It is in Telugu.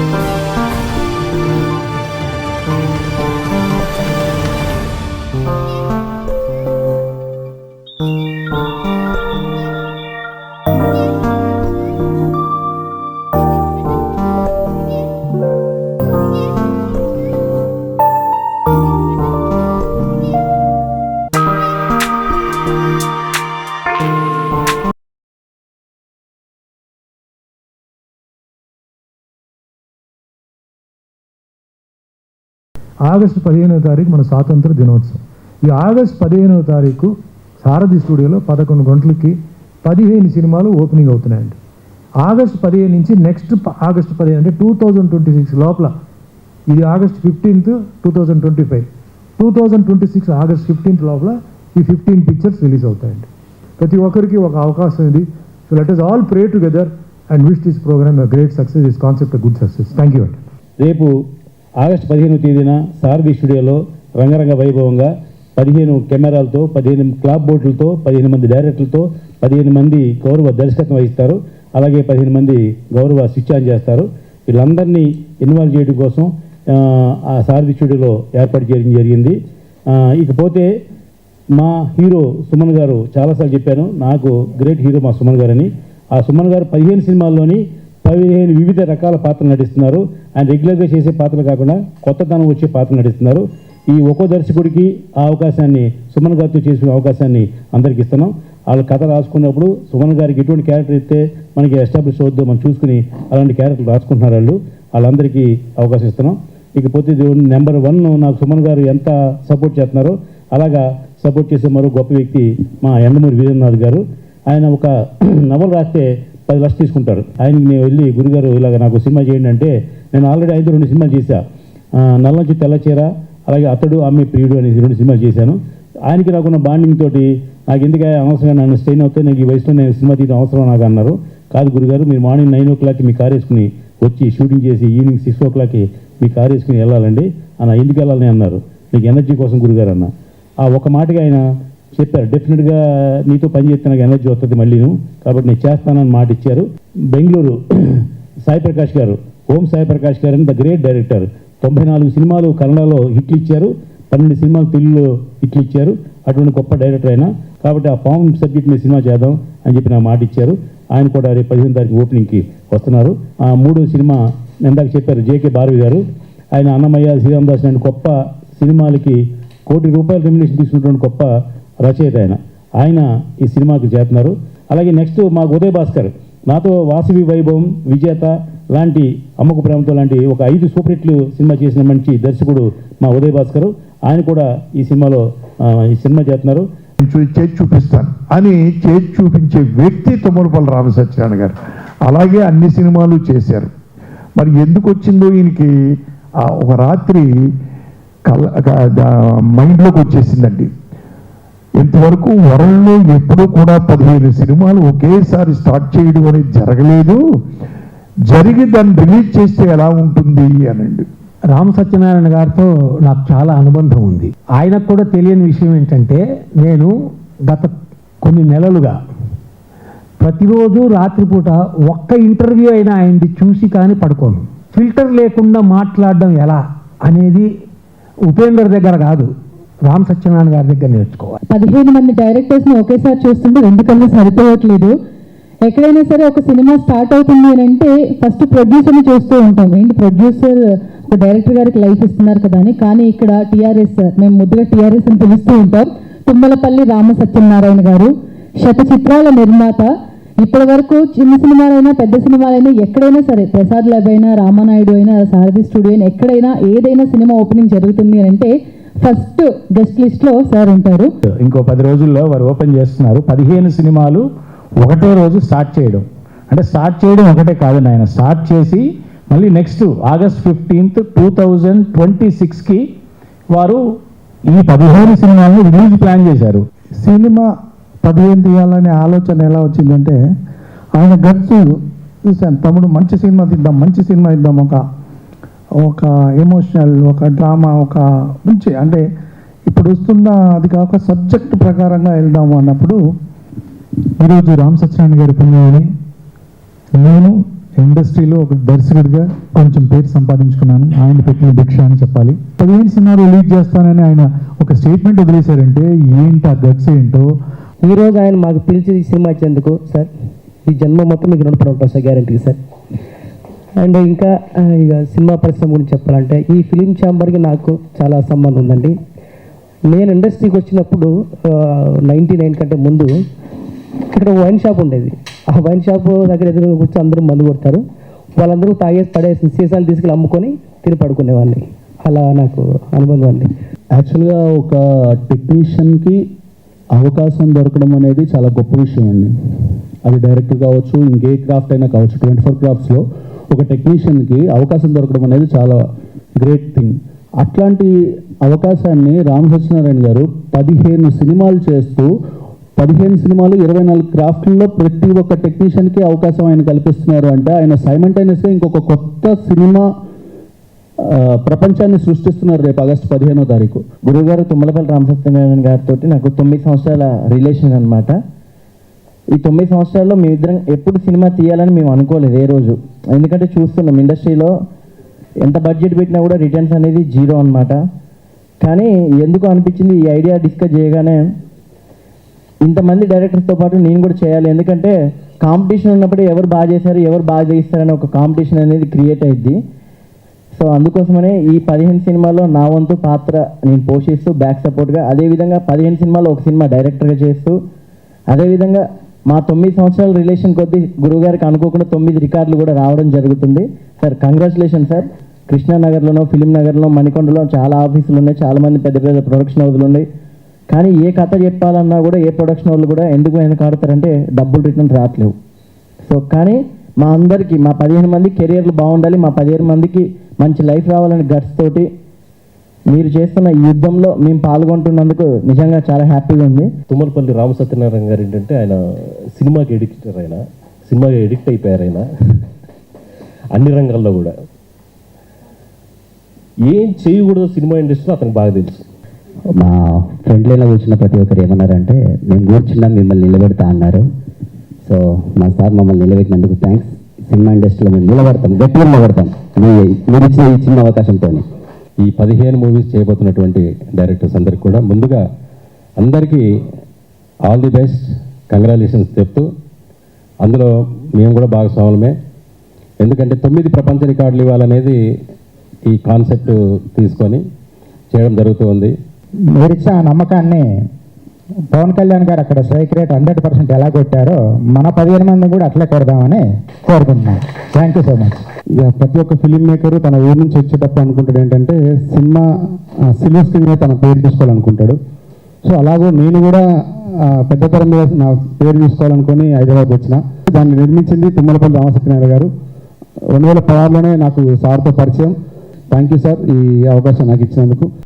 Thank you. ఆగస్టు పదిహేనవ తారీఖు మన స్వాతంత్ర దినోత్సవం. ఈ ఆగస్టు పదిహేనవ తారీఖు సారథి స్టూడియోలో పదకొండు గంటలకి పదిహేను సినిమాలు ఓపెనింగ్ అవుతున్నాయండి. ఆగస్టు పదిహేను నుంచి నెక్స్ట్ ఆగస్ట్ ఆగస్టు పదిహేను అంటే టూ థౌజండ్ ట్వంటీ సిక్స్ లోపల. ఇది August fifteenth two thousand twenty five two thousand twenty six August fifteenth లోపల ఈ ఫిఫ్టీన్ పిక్చర్స్ రిలీజ్ అవుతాయండి. ప్రతి ఒక్కరికి ఒక అవకాశం ఇది. So let us all pray together and wish this programme great success this concept good success thank you అండి రేపు ఆగస్టు పదిహేను తేదీన సారథి స్టూడియోలో రంగరంగ వైభవంగా పదిహేను కెమెరాలతో పదిహేను క్లాప్ బోట్లతో పదిహేను మంది డైరెక్టర్లతో పదిహేను మంది గౌరవ దర్శకత్వం వహిస్తారు. అలాగే పదిహేను మంది గౌరవ స్విచ్ ఆన్ చేస్తారు. వీళ్ళందరినీ ఇన్వాల్వ్ చేయడం కోసం ఆ, సారథి స్టూడియోలో ఏర్పాటు చేయడం జరిగింది. ఇకపోతే మా హీరో సుమన్ గారు చాలాసార్లు చెప్పాను నాకు గ్రేట్ హీరో మా సుమన్ గారు అని ఆ సుమన్ గారు పదిహేను సినిమాల్లోని పదిహేను వివిధ రకాల పాత్రలు నటిస్తున్నారు. ఆయన రెగ్యులర్గా చేసే పాత్రలు కాకుండా కొత్తదనం వచ్చే పాత్రలు నటిస్తున్నారు. ఈ ఒక్కో దర్శకుడికి ఆ అవకాశాన్ని సుమన్ గారితో చేసుకునే అవకాశాన్ని అందరికి ఇస్తున్నాం. వాళ్ళు కథ రాసుకున్నప్పుడు సుమన్ గారికి ఎటువంటి క్యారెక్టర్ ఇస్తే మనకి ఎస్టాబ్లిష్ అవుద్దో మనం చూసుకుని అలాంటి క్యారెక్టర్లు రాసుకుంటున్నారు వాళ్ళు. వాళ్ళందరికీ అవకాశం ఇస్తున్నాం. ఇకపోతే నెంబర్ వన్ నాకు సుమన్ గారు ఎంత సపోర్ట్ చేస్తున్నారో అలాగా సపోర్ట్ చేసే మరో గొప్ప వ్యక్తి మా ఎండమూరి వీరేంద్రనాథ్ గారు. ఆయన ఒక నవల రాస్తే పది లక్షలు తీసుకుంటారు. ఆయనకి నేను వెళ్ళి గురుగారు ఇలాగ నాకు సినిమా చేయండి అంటే నేను ఆల్రెడీ ఐదు రెండు సినిమాలు చేశా. ఆ, నల్ల నుంచి అలాగే అతడు ఆమె ప్రియుడు అనేసి రెండు సినిమాలు చేశాను. ఆయనకి నాకున్న బాండింగ్ తోటి నాకు ఎందుకు అవసరం నన్ను స్టెయిన్ అవుతే నాకు ఈ వయసులో నేను సినిమా తీయడం అవసరం నాకు అన్నారు. కాదు గురుగారు మీరు మార్నింగ్ నైన్ ఓ క్లాక్కి మీ కార్ వేసుకుని వచ్చి షూటింగ్ చేసి ఈవినింగ్ సిక్స్ ఓ క్లాక్కి మీ కార్ వేసుకుని వెళ్ళాలండి. అన్న ఎందుకు వెళ్ళాలని అన్నారు. నీకు ఎనర్జీ కోసం గురుగారు అన్న. ఆ ఒక మాటగా ఆయన చెప్పారు. డెఫినెట్గా నీతో పని చేస్తే నాకు ఎనర్జీ వస్తుంది మళ్ళీను. కాబట్టి నేను చేస్తానని మాట ఇచ్చారు. బెంగళూరు సాయి ప్రకాష్ గారు ఓం సాయి ప్రకాష్ గారు అని ద గ్రేట్ డైరెక్టర్. తొంభై నాలుగు సినిమాలు కన్నడలో హిట్లు ఇచ్చారు. పన్నెండు సినిమాలు తెలుగులో హిట్లు ఇచ్చారు. అటువంటి గొప్ప డైరెక్టర్ అయినా కాబట్టి ఆ ఫామ్ సబ్జెక్ట్ మీద సినిమా చేద్దాం అని చెప్పి నా మాట ఇచ్చారు. ఆయన కూడా రేపు పదిహేను తారీఖు ఓపెనింగ్కి వస్తున్నారు. ఆ మూడో సినిమా ఇందాక చెప్పారు జేకే భారవి గారు. ఆయన అన్నమయ్య శ్రీరామదాస్ లాంటి గొప్ప సినిమాలకి కోటి రూపాయల రెమ్యునేషన్ తీసుకున్నటువంటి గొప్ప రచయిత ఆయన. ఆయన ఈ సినిమాకి చేస్తున్నారు. అలాగే నెక్స్ట్ మా ఉదయ్ భాస్కర్. నాతో వాసవి వైభవం విజేత లాంటి అమ్మకు ప్రేమతో లాంటి ఒక ఐదు సూపర్ హిట్లు సినిమా చేసిన మంచి దర్శకుడు మా ఉదయ్ భాస్కర్. ఆయన కూడా ఈ సినిమాలో ఈ సినిమా చేస్తున్నారు. చేతి చేసి చూపిస్తాను. అని చేసి చూపించే వ్యక్తి తుమ్మలపల్లి రామసత్యనారాయణ గారు. అలాగే అన్ని సినిమాలు చేశారు. మరి ఎందుకు వచ్చిందో ఈయనకి ఒక రాత్రి కల మైండ్లోకి వచ్చేసిందండి. ఇంతవరకు వరల్డ్లో ఎప్పుడూ కూడా పదిహేను సినిమాలు ఒకేసారి స్టార్ట్ చేయడం అనేది జరగలేదు. జరిగి దాన్ని రిలీజ్ చేస్తే ఎలా ఉంటుంది అనండి? రామ సత్యనారాయణ గారితో నాకు చాలా అనుబంధం ఉంది. ఆయనకు కూడా తెలియని విషయం ఏంటంటే నేను గత కొన్ని నెలలుగా ప్రతిరోజు రాత్రిపూట ఒక్క ఇంటర్వ్యూ అయినా ఆయనది చూసి కానీ పడుకోను. ఫిల్టర్ లేకుండా మాట్లాడడం ఎలా అనేది ఉపేందర్ దగ్గర కాదు. రామ్ సత్యనారాయణ గారి దగ్గర నేర్చుకోవాలి. పదిహేను మంది డైరెక్టర్స్ని ఒకేసారి చూస్తుంటే రెండు కళ్ళు సరిపోవట్లేదు. ఎక్కడైనా సరే ఒక సినిమా స్టార్ట్ అవుతుంది అని అంటే ఫస్ట్ ప్రొడ్యూసర్ని చూస్తూ ఉంటాం. ఏంటి ప్రొడ్యూసర్ ఒక డైరెక్టర్ గారికి లైఫ్ ఇస్తున్నారు కదా అని. కానీ ఇక్కడ టీఆర్ఎస్ మేము ముద్దుగా టీఆర్ఎస్ అని పిలుస్తూ ఉంటాం. తుమ్మలపల్లి రామ సత్యనారాయణ గారు శత చిత్రాల నిర్మాత. ఇప్పటి వరకు చిన్న సినిమాలైనా పెద్ద సినిమాలైనా ఎక్కడైనా సరే ప్రసాద్ ల్యాబ్ అయినా రామానాయుడు అయినా సారథి స్టూడియో అయినా ఎక్కడైనా ఏదైనా సినిమా ఓపెనింగ్ జరుగుతుంది అని అంటే ఫస్ట్ గెస్ట్ లిస్ట్లో సార్ ఉంటారు. ఇంకో పది రోజుల్లో వారు ఓపెన్ చేస్తున్నారు. పదిహేను సినిమాలు ఒకటే రోజు స్టార్ట్ చేయడం. అంటే స్టార్ట్ చేయడం ఒకటే కాదు నాయన స్టార్ట్ చేసి మళ్ళీ next August fifteenth two thousand twenty సిక్స్కి వారు ఈ పదిహేను సినిమాలను రిలీజ్ ప్లాన్ చేశారు. సినిమా పదిహేను తీయాలనే ఆలోచన ఎలా వచ్చిందంటే ఆయన గట్స్ చూశాను తమ్ముడు మంచి సినిమా తీద్దాం మంచి సినిమా ఇద్దాం ఒక ఒక ఎమోషనల్ ఒక డ్రామా ఒక మంచి అంటే ఇప్పుడు వస్తున్న అది కాక సబ్జెక్ట్ ప్రకారంగా వెళ్దాము అన్నప్పుడు ఈరోజు రామ్ సత్యనారాయణ గారి పుణ్యమని నేను ఇండస్ట్రీలో ఒక దర్శకుడిగా కొంచెం పేరు సంపాదించుకున్నాను. ఆయన పెట్టిన భిక్ష అని చెప్పాలి. పదిహేను సినిమాలు రిలీజ్ చేస్తానని ఆయన ఒక స్టేట్మెంట్ వదిలేశారంటే ఏంటి ఆ గట్స్ ఏంటో? ఈ రోజు ఆయన మాకు పిలిచి ఈ సినిమా ఇచ్చేందుకు సార్ ఈ జన్మ మొత్తం మీకు రెండు ఉంటాం సార్ గ్యారంటీ సార్. అండ్ ఇంకా ఇక సినిమా పరిశ్రమ గురించి చెప్పాలంటే ఈ ఫిలిం ఛాంబర్కి నాకు చాలా సంబంధం ఉందండి. నేను ఇండస్ట్రీకి వచ్చినప్పుడు నైంటీ నైన్ కంటే ముందు ఇక్కడ వైన్ షాప్ ఉండేది. ఆ వైన్ షాప్ దగ్గర ఎదురు కూర్చొని అందరూ మందు కొడతారు. వాళ్ళందరూ తాగేసి పడేసి సీసాలు తీసుకెళ్ళి అమ్ముకొని తిని పడుకునేవాడిని. అలా నాకు అనుబంధం అండి యాక్చువల్గా ఒక టెక్నీషియన్కి అవకాశం దొరకడం అనేది చాలా గొప్ప విషయం అండి. అది డైరెక్టర్ కావచ్చు ఇంకే క్రాఫ్ట్ అయినా కావచ్చు ట్వంటీ ఫోర్ క్రాఫ్ట్స్లో ఒక టెక్నీషియన్కి అవకాశం దొరకడం అనేది చాలా గ్రేట్ థింగ్ అట్లాంటి అవకాశాన్ని రామ్ సత్యనారాయణ గారు పదిహేను సినిమాలు చేస్తూ పదిహేను సినిమాలు ఇరవై నాలుగు క్రాఫ్ట్లలో ప్రతి ఒక్క టెక్నీషియన్కి అవకాశం ఆయన కల్పిస్తున్నారు అంటే ఆయన సైమంటైనస్గా ఇంకొక కొత్త సినిమా ప్రపంచాన్ని సృష్టిస్తున్నారు రేపు ఆగస్టు పదిహేనో తారీఖు. గురువుగారు తుమ్మలపల్లి రామసత్యనారాయణ గారితో నాకు తొమ్మిది సంవత్సరాల రిలేషన్ అనమాట ఈ తొమ్మిది సంవత్సరాల్లో మేమిద్దరం ఎప్పుడు సినిమా తీయాలని మేము అనుకోలేదు ఏ రోజు. ఎందుకంటే చూస్తున్నాం ఇండస్ట్రీలో ఎంత బడ్జెట్ పెట్టినా కూడా రిటర్న్స్ అనేది జీరో అన్నమాట. కానీ ఎందుకు అనిపించింది ఈ ఐడియా డిస్కస్ చేయగానే ఇంతమంది డైరెక్టర్స్తో పాటు నేను కూడా చేయాలి. ఎందుకంటే కాంపిటీషన్ ఉన్నప్పుడు ఎవరు బాగా చేశారు ఎవరు బాగా చేస్తారని ఒక కాంపిటీషన్ అనేది క్రియేట్ అయింది సో అందుకోసమనే ఈ పదిహేను సినిమాల్లో నా వంతు పాత్ర నేను పోషిస్తూ బ్యాక్ సపోర్ట్గా అదేవిధంగా పదిహేను సినిమాల్లో ఒక సినిమా డైరెక్టర్గా చేస్తూ అదేవిధంగా మా తొమ్మిది సంవత్సరాల రిలేషన్ కొద్దీ గురువుగారికి అనుకోకుండా తొమ్మిది రికార్డులు కూడా రావడం జరుగుతుంది. Sir congratulation sir. కృష్ణానగర్లోనో ఫిలిం నగర్లో మణికొండలో చాలా ఆఫీసులు ఉన్నాయి. చాలామంది పెద్ద పెద్ద ప్రొడక్షన్ హౌజులు ఉన్నాయి. కానీ ఏ కథ చెప్పాలన్నా కూడా ఏ ప్రొడక్షన్ వాళ్ళు కూడా ఎందుకు వెనకాడతారంటే డబ్బులు రిటర్న్ రావట్లేవు. సో కానీ మా అందరికీ మా పదిహేను మంది కెరియర్లు బాగుండాలి. మా పదిహేను మందికి మంచి లైఫ్ రావాలని గట్స్ తోటి మీరు చేస్తున్న ఈ యుద్ధంలో మేము పాల్గొంటున్నందుకు నిజంగా చాలా హ్యాపీగా ఉంది. తుమ్మలపల్లి రామ సత్యనారాయణ గారు ఏంటంటే ఆయన సినిమాకి ఎడిక్టర్ ఆయన సినిమాకి ఎడిక్ట్ అయిపోయారు ఆయన. అన్ని రంగాల్లో కూడా. ఏం చేయకూడదో సినిమా ఇండస్ట్రీలో అతనికి బాగా తెలుసు. మా ఫ్రంట్ లైన్లో కూర్చున్న ప్రతి ఒక్కరు ఏమన్నారంటే మేము కూర్చున్నా మిమ్మల్ని నిలబెడతా అన్నారు. సో మా సార్ మమ్మల్ని నిలబెట్టినందుకు థ్యాంక్స్ సినిమా ఇండస్ట్రీలో మేము నిలబడతాం గట్టిగా నిలబడతాం. మీరు ఇచ్చిన ఈ చిన్న అవకాశంతో ఈ పదిహేను మూవీస్ చేయబోతున్నటువంటి డైరెక్టర్స్ అందరికి కూడా ముందుగా అందరికీ ఆల్ ది బెస్ట్ కంగ్రాచులేషన్స్ చెప్తూ అందులో మేము కూడా భాగస్వాములమే. ఎందుకంటే తొమ్మిది ప్రపంచ రికార్డులు ఇవ్వాలనేది ఈ కాన్సెప్ట్ తీసుకొని చేయడం జరుగుతూ ఉంది. మీరిచ్చిన ఆ నమ్మకాన్ని పవన్ కళ్యాణ్ గారు అక్కడ స్ట్రైక్ రేట్ హండ్రెడ్ పర్సెంట్ ఎలా కొట్టారో మన పదిహేను మంది కూడా అట్లే కొడదామని కోరుకుంటున్నాను. థ్యాంక్ యూ సో మచ్ ఇక ప్రతి ఒక్క ఫిలిం మేకర్ తన ఊరి నుంచి వచ్చేటప్పుడు అనుకుంటాడు ఏంటంటే సినిమా సిల్వర్ స్క్రీన్ మీద తన పేరు తీసుకోవాలనుకుంటాడు. సో అలాగే నేను కూడా పెద్ద తరంలో మీద నా పేరు తీసుకోవాలనుకుని హైదరాబాద్ వచ్చిన. దాన్ని నిర్మించింది తుమ్మలపల్లి రామసత్యనారాయణ గారు. రెండు వేల పదహారులోనే నాకు సార్తో పరిచయం. థ్యాంక్ యూ సార్ ఈ అవకాశం నాకు ఇచ్చినందుకు.